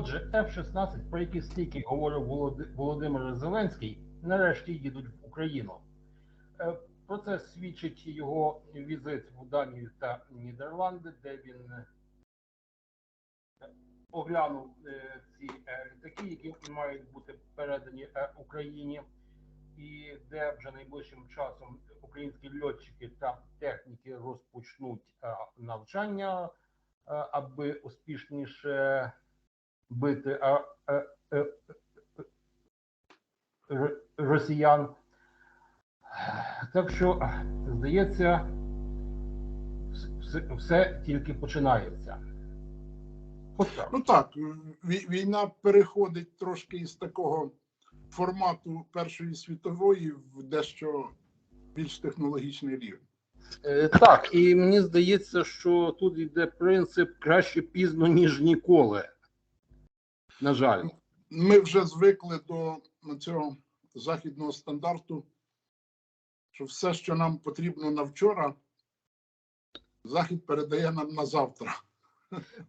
Отже, F-16, про які стільки говорив Володимир Зеленський, нарешті їдуть в Україну. Е, Про це свідчить його візит в Данію та Нідерланди, де він е, оглянув е, ці літаки, які мають бути передані Україні, і де вже найближчим часом українські льотчики та техніки розпочнуть навчання, аби успішніше бити е, е, е, р- росіян. Так що, здається, все, все тільки починається. Ось так. Ну так, війна переходить трошки із такого формату Першої світової в дещо більш технологічний рівень. Е, Так, і мені здається, що тут йде принцип краще пізно, ніж ніколи. На жаль. Ми вже звикли до цього західного стандарту, що все, що нам потрібно на вчора, Захід передає нам на завтра.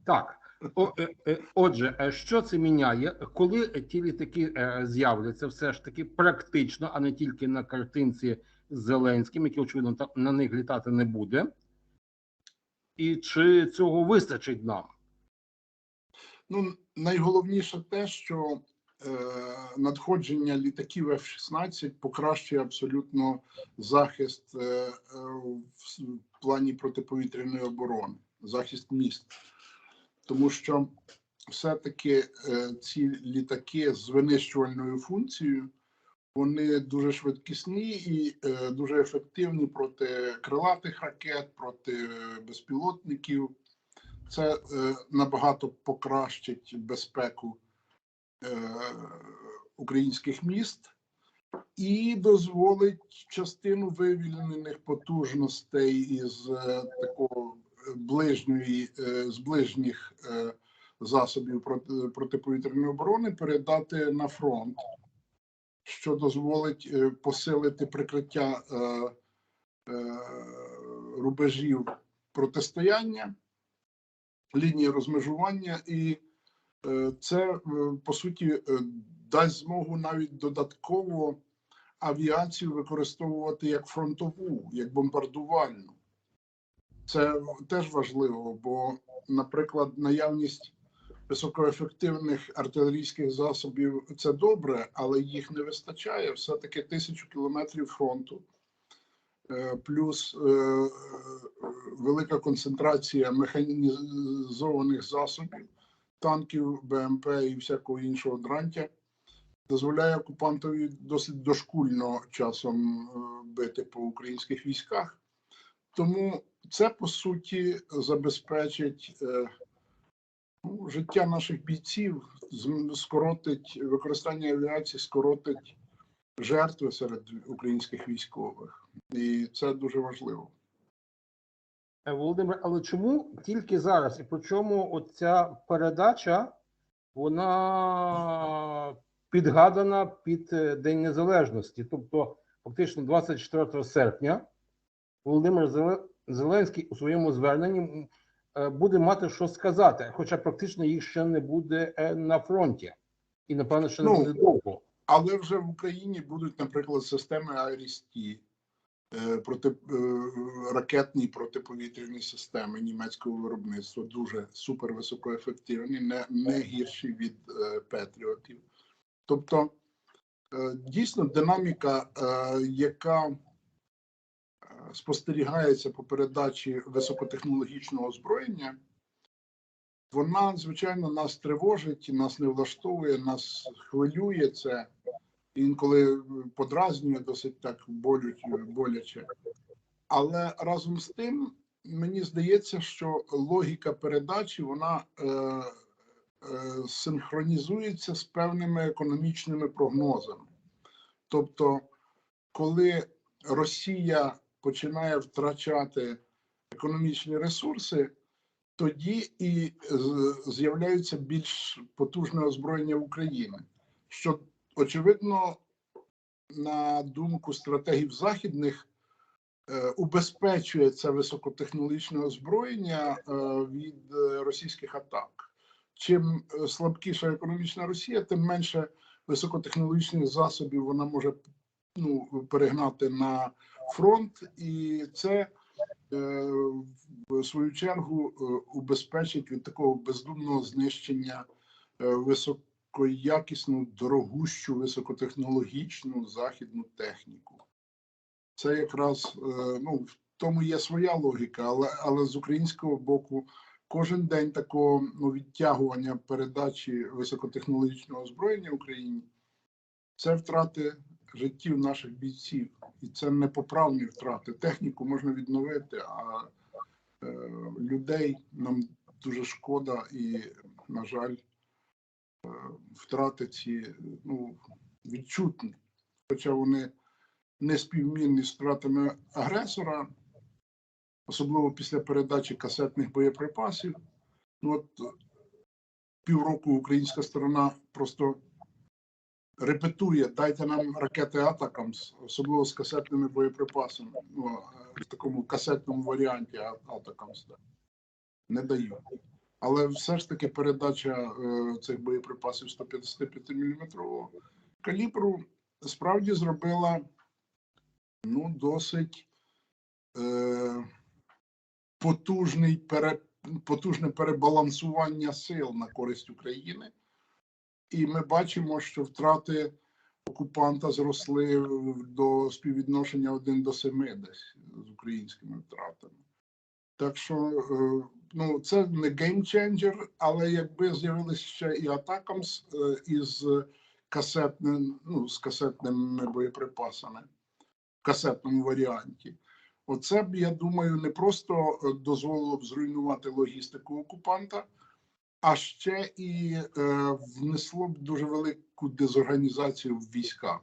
Так. О, е, е, отже, е, що це міняє, коли ті літаки е, з'являться, все ж таки практично, а не тільки на картинці з Зеленським, який, очевидно, на них літати не буде. І чи цього вистачить нам? Ну, найголовніше те, що е, надходження літаків F-16 покращує абсолютно захист е, е, в плані протиповітряної оборони, захист міст. Тому що все-таки е, ці літаки з винищувальною функцією вони дуже швидкісні і е, дуже ефективні проти крилатих ракет, проти безпілотників. Це е, набагато покращить безпеку е, українських міст і дозволить частину вивільнених потужностей із е, такого ближньої е, з ближніх е, засобів проти, протиповітряної оборони передати на фронт, що дозволить е, посилити прикриття е, е, рубежів протистояння лінії розмежування, і е, це е, по суті е, дасть змогу навіть додатково авіацію використовувати як фронтову, як бомбардувальну. Це теж важливо, бо, наприклад, наявність високоефективних артилерійських засобів це добре, але їх не вистачає. Все-таки тисячу кілометрів фронту. Е, плюс е, е, велика концентрація механізованих засобів, танків, БМП і всякого іншого дрантя дозволяє окупантові досить дошкульно часом бити по українських військах. Тому це по суті забезпечить ну, життя наших бійців, скоротить використання авіації, скоротить жертви серед українських військових, і це дуже важливо. Е, Володимир, але чому тільки зараз? І причому оця передача вона підгадана під е, День Незалежності, тобто фактично 24 серпня Володимир Зеленський у своєму зверненні е, буде мати що сказати, хоча практично їх ще не буде на фронті, і напевно ще не Ну, буде довго. Але вже в Україні будуть, наприклад, системи Айріс-Ті, е, проти е, ракетні протиповітряні системи німецького виробництва, дуже супервисокоефективні, не, не гірші від е, Петріотів. Тобто, е, дійсно, динаміка, е, яка е, спостерігається по передачі високотехнологічного озброєння, вона, звичайно, нас тривожить, нас не влаштовує, нас хвилює це інколи подразнює досить так болють, боляче. Але разом з тим, мені здається, що логіка передачі вона е, е, синхронізується з певними економічними прогнозами. Тобто, коли Росія починає втрачати економічні ресурси, тоді і з- з'являється більш потужне озброєння України, що очевидно, на думку стратегів західних, е, убезпечує це високотехнологічне озброєння е, від е, російських атак. чим слабкіша економічна Росія, тим менше високотехнологічних засобів вона може ну, перегнати на фронт, і це в свою чергу убезпечить від такого бездумного знищення е, високоякісну, дорогущу, високотехнологічну західну техніку. Це якраз е, ну, в тому є своя логіка, але, але з українського боку кожен день такого ну, відтягування передачі високотехнологічного озброєння Україні це втрати життів наших бійців, і це непоправні втрати. Техніку можна відновити, а е, людей нам дуже шкода, і, на жаль, втрати ці ну, відчутні, хоча вони не співмінні з втратами агресора, особливо після передачі касетних боєприпасів. Ну, от е, півроку українська сторона просто репетує, дайте нам ракети Атакамс, особливо з касетними боєприпасами, ну, е, в такому касетному варіанті Атакамс. Не дають. Але все ж таки передача е, цих боєприпасів 155 мм калібру справді зробила ну, досить е, потужний пере, потужне перебалансування сил на користь України. І ми бачимо, що втрати окупанта зросли до співвідношення 1 до 7 десь з українськими втратами. Так що е, ну, це не геймченджер, але якби з'явилися ще і атакамс е, із касетним, ну, з касетними боєприпасами в касетному варіанті. Оце б, я думаю, не просто е, дозволило б зруйнувати логістику окупанта, а ще і е, внесло б дуже велику дезорганізацію в військах,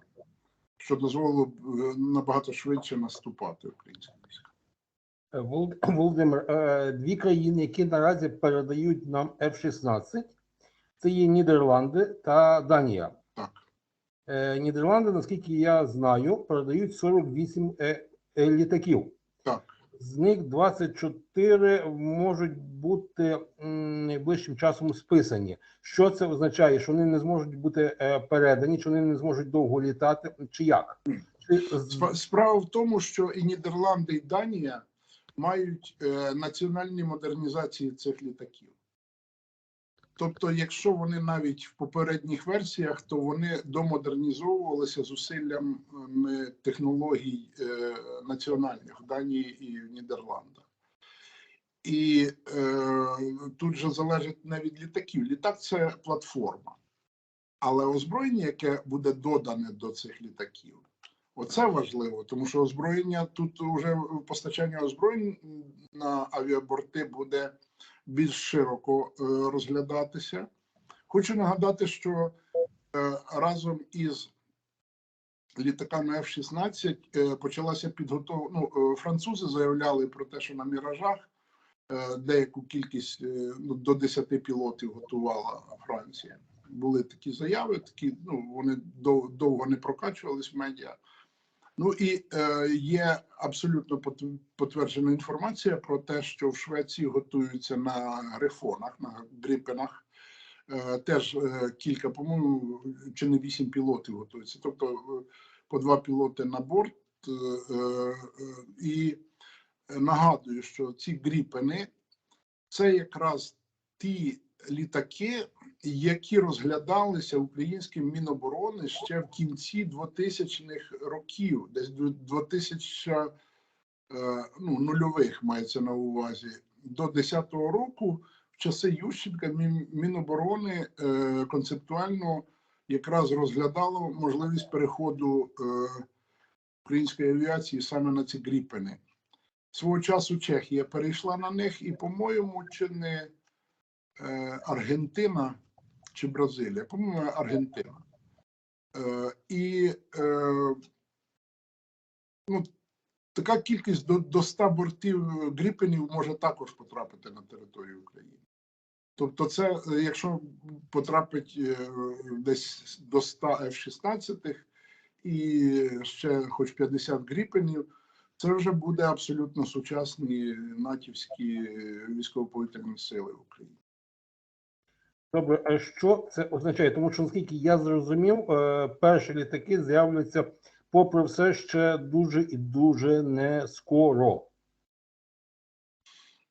що дозволило б е, набагато швидше наступати українським військам. Володимир, е, дві країни, які наразі передають нам F-16, це є Нідерланди та Данія. Так. Е, Нідерланди, наскільки я знаю, передають 48 е, літаків. Так. З них 24 можуть бути найближчим часом списані. Що це означає? Що вони не зможуть бути передані, чи вони не зможуть довго літати, чи як? Справа в тому, що і Нідерланди, і Данія мають е, національні модернізації цих літаків. Тобто, якщо вони навіть в попередніх версіях, то вони домодернізовувалися зусиллями технологій е, національних в Данії і в Нідерландах. І е, тут же залежить не від літаків. Літак це платформа. Але озброєння, яке буде додане до цих літаків, оце важливо, тому що озброєння тут вже постачання озброєнь на авіаборти буде більш широко е, розглядатися. Хочу нагадати, що е, разом із літаками F-16 е, почалася підготовка. Ну, французи заявляли про те, що на міражах деяку кількість ну, до 10 пілотів готувала Франція. Були такі заяви, такі ну вони дов- довго не прокачувались в медіа. Ну і е, є абсолютно потверджена інформація про те, що в Швеції готуються на грифонах, на гріпенах. Е, теж е, кілька, по-моєму, чи не вісім пілотів готуються. Тобто е, по два пілоти на борт. Е, е, і нагадую, що ці гріпени це якраз ті літаки, які розглядалися українським Міноборони ще в кінці 2000-х років, десь до 2000 е, ну, нульових мається на увазі. До 10-го року, в часи Ющенка, Міноборони е, концептуально якраз розглядало можливість переходу е, української авіації саме на ці гріпени. Свого часу Чехія перейшла на них, і, по-моєму, чи не Аргентина чи Бразилія, по-моєму, Аргентина. Е, і е, ну, така кількість до, до 100 бортів гріпенів може також потрапити на територію України. Тобто, це, е, якщо потрапить е, десь до 100 F-16 і ще хоч 50 гріпенів, це вже буде абсолютно сучасні натівські військово-повітряні сили в Україні. Добре, а що це означає? Тому що, наскільки я зрозумів, е, перші літаки з'являться, попри все, ще дуже і дуже не скоро.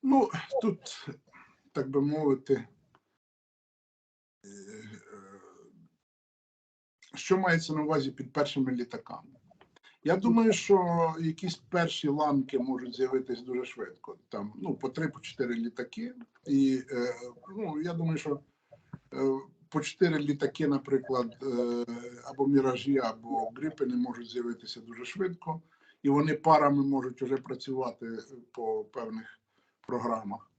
Ну, тут, так би мовити, е, е, що мається на увазі під першими літаками? Я думаю, що якісь перші ланки можуть з'явитись дуже швидко. Там ну, по три, по чотири літаки. І ну, я думаю, що по чотири літаки, наприклад, е, або міражі, або грипини можуть з'явитися дуже швидко, і вони парами можуть вже працювати по певних програмах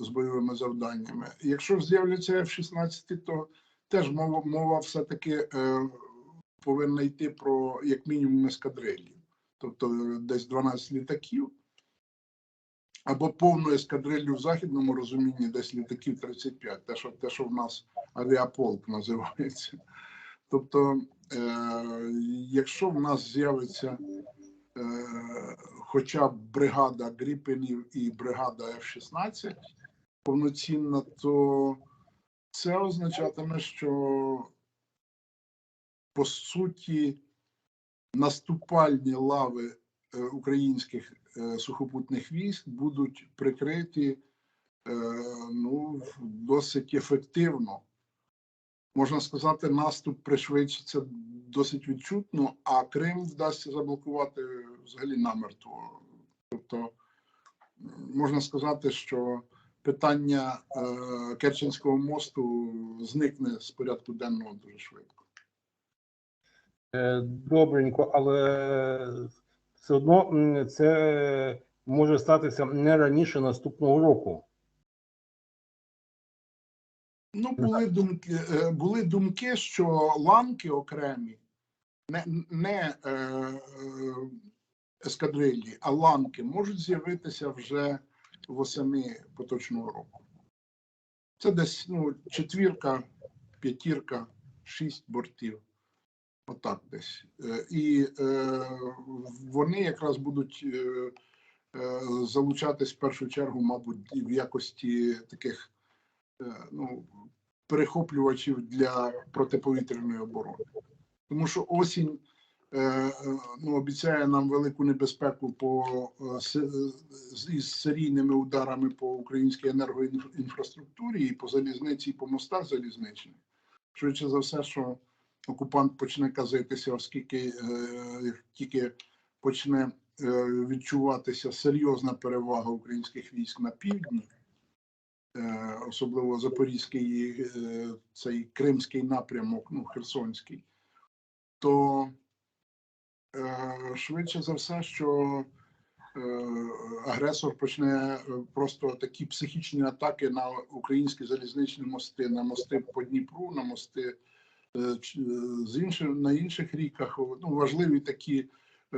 з бойовими завданнями. Якщо з'являться F-16, то теж мова, мова все-таки е, повинна йти про як мінімум ескадрилью. Тобто е, десь 12 літаків, або повну ескадрилью в західному розумінні, десь літаків 35, те, що, те, що в нас авіаполк називається. Тобто, е, якщо в нас з'явиться е, хоча б бригада Гріпенів і бригада F-16 повноцінна, то це означатиме, що по суті наступальні лави е, українських сухопутних військ будуть прикриті е, ну, досить ефективно. Можна сказати, наступ пришвидшиться досить відчутно, а Крим вдасться заблокувати взагалі намертво. Тобто, можна сказати, що питання е, Керченського мосту зникне з порядку денного дуже швидко. Е, Добренько, але все одно це може статися не раніше наступного року. Ну, були думки, е, були думки, що ланки окремі, не, не е, е, ескадрилі, а ланки можуть з'явитися вже восени поточного року. Це десь ну, четвірка, п'ятірка, шість бортів. Отак десь. Е, І е, вони якраз будуть е, залучатись в першу чергу, мабуть, в якості таких ну, перехоплювачів для протиповітряної оборони. Тому що осінь ну, обіцяє нам велику небезпеку по, із серійними ударами по українській енергоінфраструктурі і по залізниці, і по мостах залізничних. Швидше за все, що окупант почне казитися, оскільки е, тільки почне е, відчуватися серйозна перевага українських військ на півдні, е, особливо Запорізький, цей Кримський напрямок, ну, Херсонський, то швидше за все, що агресор почне просто такі психічні атаки на українські залізничні мости, на мости по Дніпру, на мости з інших, на інших ріках. Ну, важливі такі е,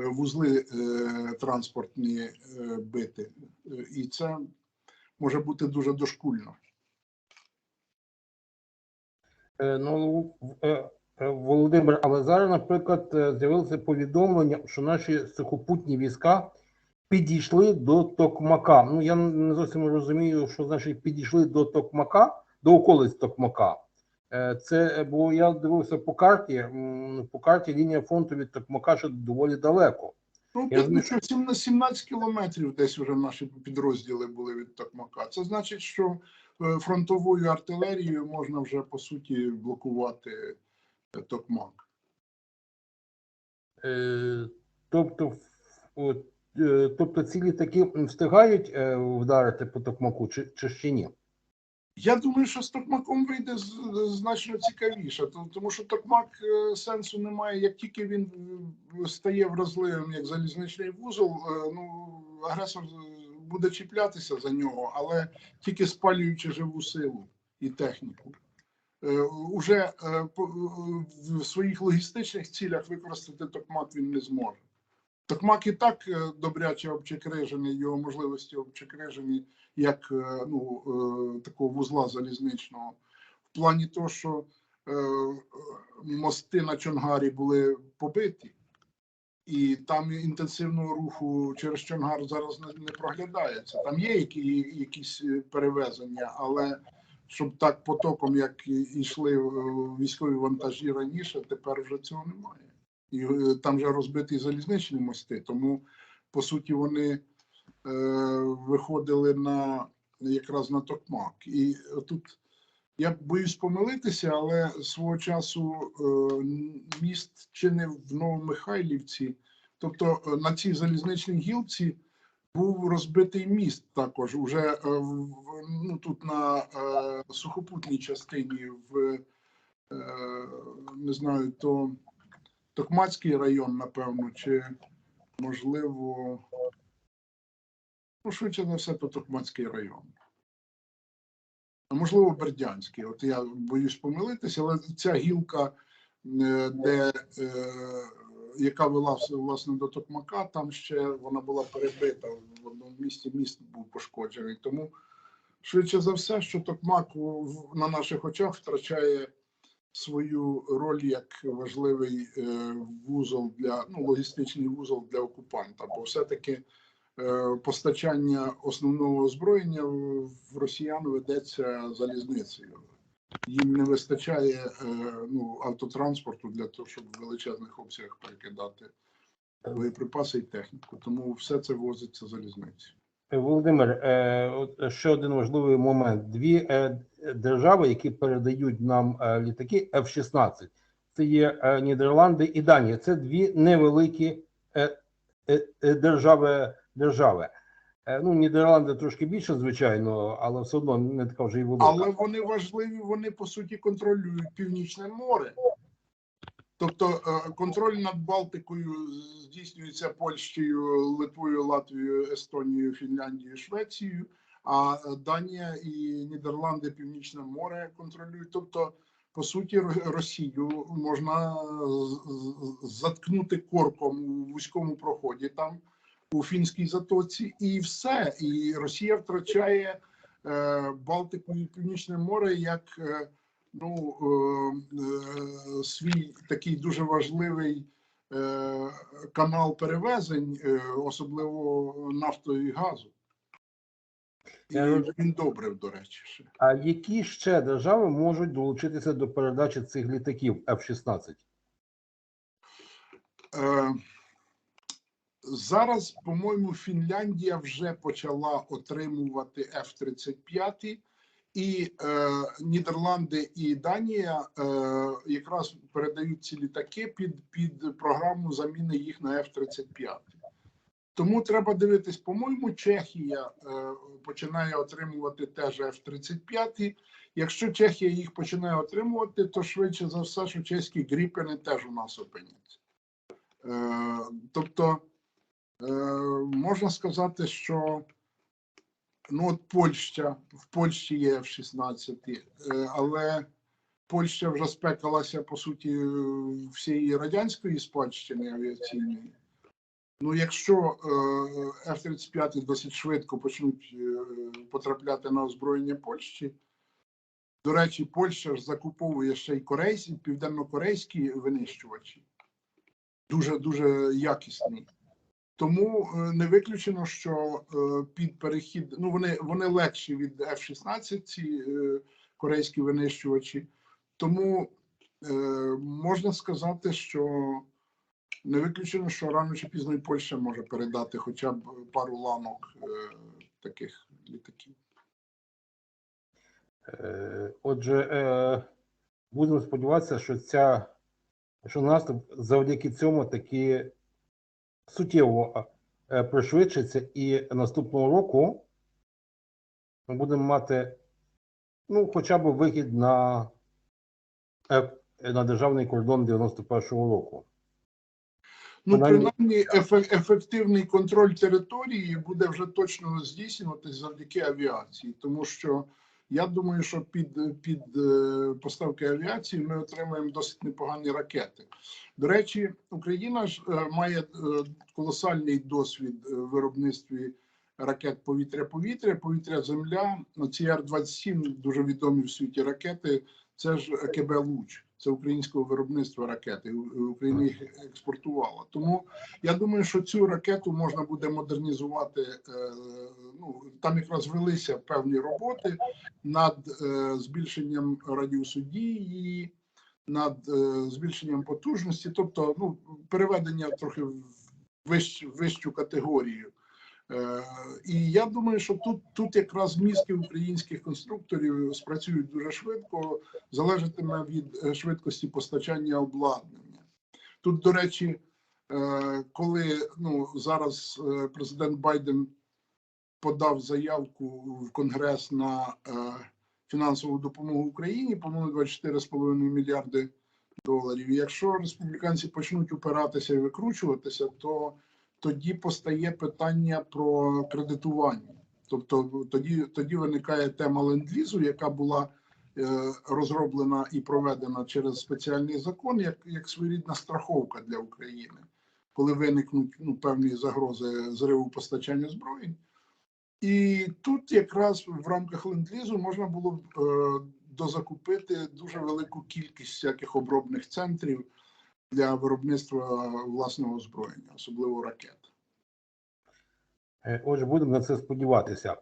вузли е, транспортні е, бити. Е, І це може бути дуже дошкульно. Е, Ну, е, е, Володимир, але зараз, наприклад, е, з'явилося повідомлення, що наші сухопутні війська підійшли до Токмака. Ну, я не зовсім розумію, що значить підійшли до Токмака, до околиць Токмака. Е, Це, бо я дивився по карті, по карті лінія фронту від Токмака ще доволі далеко. Ну, Я що 17 17 кілометрів десь вже наші підрозділи були від Токмака. Це значить, що е, фронтовою артилерією можна вже по суті блокувати е, Токмак. Е, Тобто, е, тобто ці літаки встигають е, вдарити по Токмаку, чи, чи ще ні? Я думаю, що з Токмаком вийде значно цікавіше, тому що Токмак е, сенсу немає. Як тільки він е, стає вразливим як залізничний вузол, е, ну агресор буде чіплятися за нього, але тільки спалюючи живу силу і техніку. Уже в своїх логістичних цілях використати Токмак він не зможе. Токмак і так е, добряче обчекрижений, його можливості обчекрижені як е, ну, е, такого вузла залізничного, в плані того, що мости на Чонгарі були побиті, і там інтенсивного руху через Чонгар зараз не, проглядається. Там є які, якісь перевезення, але щоб так потоком, як йшли військові вантажі раніше, тепер вже цього немає. І е, там вже розбиті залізничні мости, тому по суті вони е, виходили на якраз на Токмак. І тут я боюсь помилитися, але свого часу е, міст чи не в Новомихайлівці, тобто е, на цій залізничній гілці був розбитий міст також уже е, ну, тут на е, сухопутній частині в е, не знаю, то Токмацький район, напевно, чи можливо, ну, швидше за все, то Токмацький район. А можливо, Бердянський. От я боюсь помилитися, але ця гілка, е, де, е, яка вела власне до Токмака, там ще вона була перебита в одному місці, міст був пошкоджений. Тому швидше за все, що Токмак на наших очах втрачає свою роль як важливий е, вузол для ну, логістичний вузол для окупанта, бо все-таки е, постачання основного озброєння в росіян ведеться залізницею. Їм не вистачає е, ну, автотранспорту для того, щоб в величезних обсягах перекидати боєприпаси і техніку. Тому все це возиться залізницею. Володимир, ще один важливий момент. Дві держави, які передають нам е, літаки F-16, це є е, Нідерланди і Данія. Це дві невеликі е, держави. держави. Ну, Нідерланди трошки більше, звичайно, але все одно не така вже і велика. Але вони важливі, вони по суті контролюють Північне море. Тобто контроль над Балтикою здійснюється Польщею, Литвою, Латвією, Естонією, Фінляндією, Швецією, а Данія і Нідерланди Північне море контролюють. Тобто, по суті, Росію можна заткнути корком у вузькому проході там у фінській затоці, і все. І Росія втрачає е, Балтику і Північне море як е, ну, е, е, свій такий дуже важливий е, канал перевезень, е, особливо нафтою і газу. І він добре, до речі, ще. А які ще держави можуть долучитися до передачі цих літаків F-16? Е, Зараз, по-моєму, Фінляндія вже почала отримувати F-35, і е, Нідерланди і Данія е, якраз передають ці літаки під, під програму заміни їх на F-35. Тому треба дивитись, по-моєму, Чехія е, починає отримувати теж F-35. Якщо Чехія їх починає отримувати, то швидше за все, що чеські гріпени теж у нас опиняться. Е, тобто, е, можна сказати, що ну, от Польща, в Польщі є F-16, е, але Польща вже спекалася, по суті, всієї радянської спадщини авіаційної. Ну, якщо е, F-35 досить швидко почнуть е, потрапляти на озброєння Польщі, до речі, Польща ж закуповує ще й корейські, південно-корейські винищувачі дуже дуже якісні. Тому е, не виключено, що е, під перехід ну вони вони легші від F-16, ці е, корейські винищувачі. Тому е, можна сказати, що не виключено, що рано чи пізно і Польща може передати хоча б пару ланок е, таких літаків. Е, Отже, е, будемо сподіватися, що ця що наступ завдяки цьому таки суттєво е, пришвидшиться, і наступного року ми будемо мати ну, хоча б вихід на, е, на державний кордон 91-го року. Ну, Принаймні- принаймні, ефе- ефективний контроль території буде вже точно здійснюватись завдяки авіації, тому що я думаю, що під, під е, поставки авіації ми отримаємо досить непогані ракети. До речі, Україна ж е, має е, колосальний досвід в виробництві ракет повітря-повітря, повітря-земля. Ну, Ці Р-27 дуже відомі в світі ракети. Це ж КБ Луч, це українського виробництва ракети. Україна їх експортувала. Тому я думаю, що цю ракету можна буде модернізувати. е, Ну там якраз велися певні роботи над е, збільшенням радіусу дії, над е, збільшенням потужності, тобто ну переведення трохи в вищ, вищу категорію. Е, І я думаю, що тут, тут якраз мізки українських конструкторів спрацюють дуже швидко, залежатиме від е, швидкості постачання обладнання. Тут, до речі, е, коли ну, зараз президент Байден подав заявку в Конгрес на фінансову допомогу Україні, по-моєму, 24,5 мільярди доларів. Якщо республіканці почнуть упиратися і викручуватися, то тоді постає питання про кредитування. Тобто тоді, тоді виникає тема ленд-лізу, яка була е, розроблена і проведена через спеціальний закон, як, як своєрідна страховка для України, коли виникнуть ну, певні загрози зриву постачання зброї. І тут якраз в рамках ленд-лізу можна було е, дозакупити дуже велику кількість всяких обробних центрів для виробництва власного озброєння, особливо ракет. Е, Отже, будемо на це сподіватися.